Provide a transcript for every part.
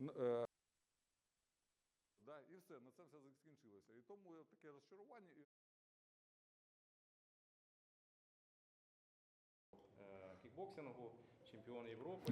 Е, да, і все, на це все закінчилося. І тому таке розчарування. е, кікбоксингу.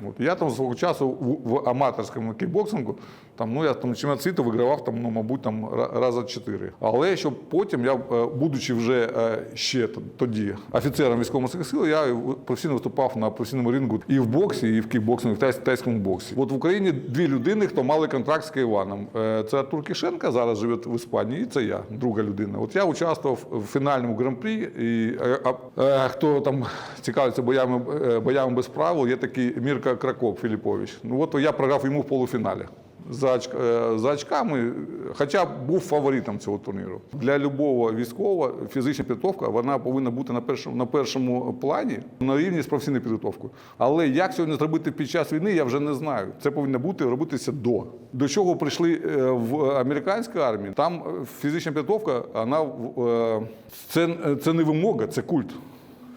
От, я там свого часу в, в аматорському кікбоксингу, там, ну, я там чемпіонат світу вигравав, там, ну, мабуть, там, ра- раза чотири. Але щоб потім, я, е, будучи вже е, ще тоді офіцером військово-морських сил, я професійно виступав на професійному рингу і в боксі, і в кікбоксингу, і в тайсь- тайському боксі. От в Україні дві людини, хто мали контракт з Кайваном. Е, Це Артур Кишенко, зараз живе в Іспанії, і це я, друга людина. От я участвував в фінальному гран-прі, і е, а, е, хто там цікавиться боями, боями без правил, є такий Мірка Кракоп Філіпович. Ну от я програв йому в полуфіналі. За, е, за очками, хоча був фаворитом цього турніру. Для любого військового фізична підготовка вона повинна бути на першому, на першому плані на рівні з професійною підготовкою. Але як сьогодні зробити під час війни, я вже не знаю. Це повинно бути робитися до. До чого прийшли е, в американській армії? Там фізична підготовка, вона е, це, це не вимога, це культ.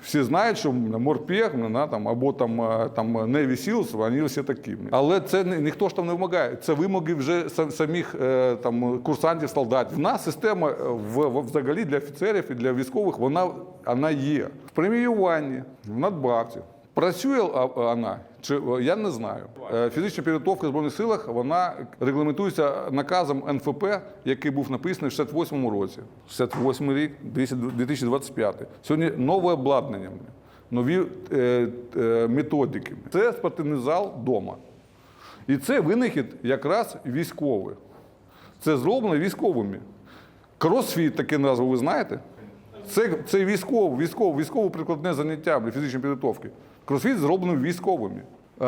Всі знають, що морпех там, або там, е, там Navy Seals, вони всі такі. Але це ні- ніхто ж там не вимагає. Це вимоги вже са- самих е, там, курсантів, солдатів. В нас система е, в, взагалі для офіцерів і для військових вона, вона є. В преміюванні, в надбавці. Працює вона, чи я не знаю. Е, Фізична підготовка в Збройних силах вона регламентується наказом НФП, який був написаний в 68-му році. 68 рік, 2025. Сьогодні нове обладнання, нові е, е, методики. Це спортивний зал вдома. І це винахід якраз військовий. Це зроблено військовими. Кросфіт таке назву, ви знаєте? Це, це військове, військове, військово-прикладне заняття для фізичної підготовки. Кросфіт зроблено військовими. Е,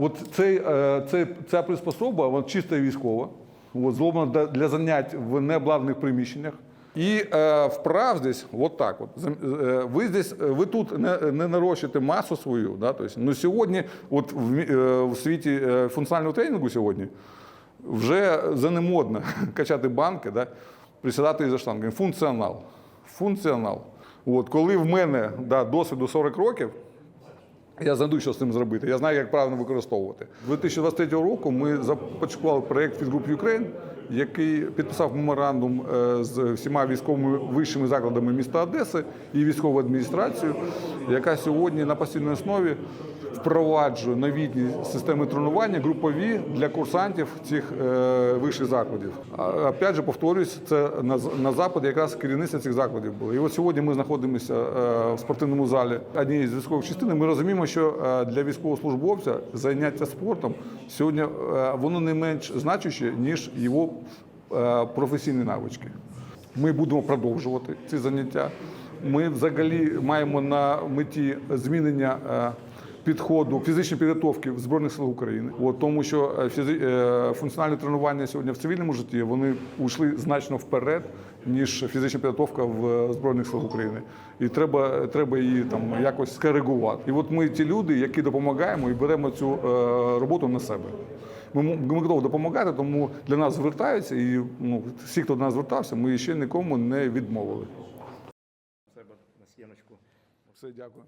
от цей, е, цей, ця приспособа, вона чисто військова, от, зроблена для, занять в необладнаних приміщеннях. І е, вправ здесь вот так. От. Е, Ви, здесь, ви тут не, не нарощуєте масу свою. Да? Тобто, ну, сьогодні, от в, е, в світі функціонального тренінгу сьогодні, вже за не модно качати банки, да? присідати за штангами. Функціонал. Функціонал. От, коли в мене да, досвіду 40 років, я знайду, що з цим зробити. Я знаю, як правильно використовувати. 2023 року ми започаткували проєкт групи Юкрейн, який підписав меморандум е, з всіма військовими вищими закладами міста Одеси і військовою адміністрацією, яка сьогодні на постійній основі впроваджує новітні системи тренування групові для курсантів цих е, вищих закладів. Опять же, повторюсь, це на, з- на западі якраз керівництво цих закладів було. І от сьогодні ми знаходимося е, в спортивному залі однієї з військових частин. Ми розуміємо, що е, для військовослужбовця заняття спортом сьогодні воно не менш значуще, ніж його професійні навички. Ми будемо продовжувати ці заняття. Ми взагалі маємо на меті змінення підходу фізичної підготовки в Збройних силах України. От, тому що е, фізи- е, функціональні тренування сьогодні в цивільному житті вони ушли значно вперед, ніж фізична підготовка в е, Збройних силах України. І треба, треба її там якось скоригувати. І от ми ті люди, які допомагаємо і беремо цю роботу на себе. Ми, ми готові допомагати, тому для нас звертаються, і ну, всі, хто до нас звертався, ми ще нікому не відмовили. Все, дякую.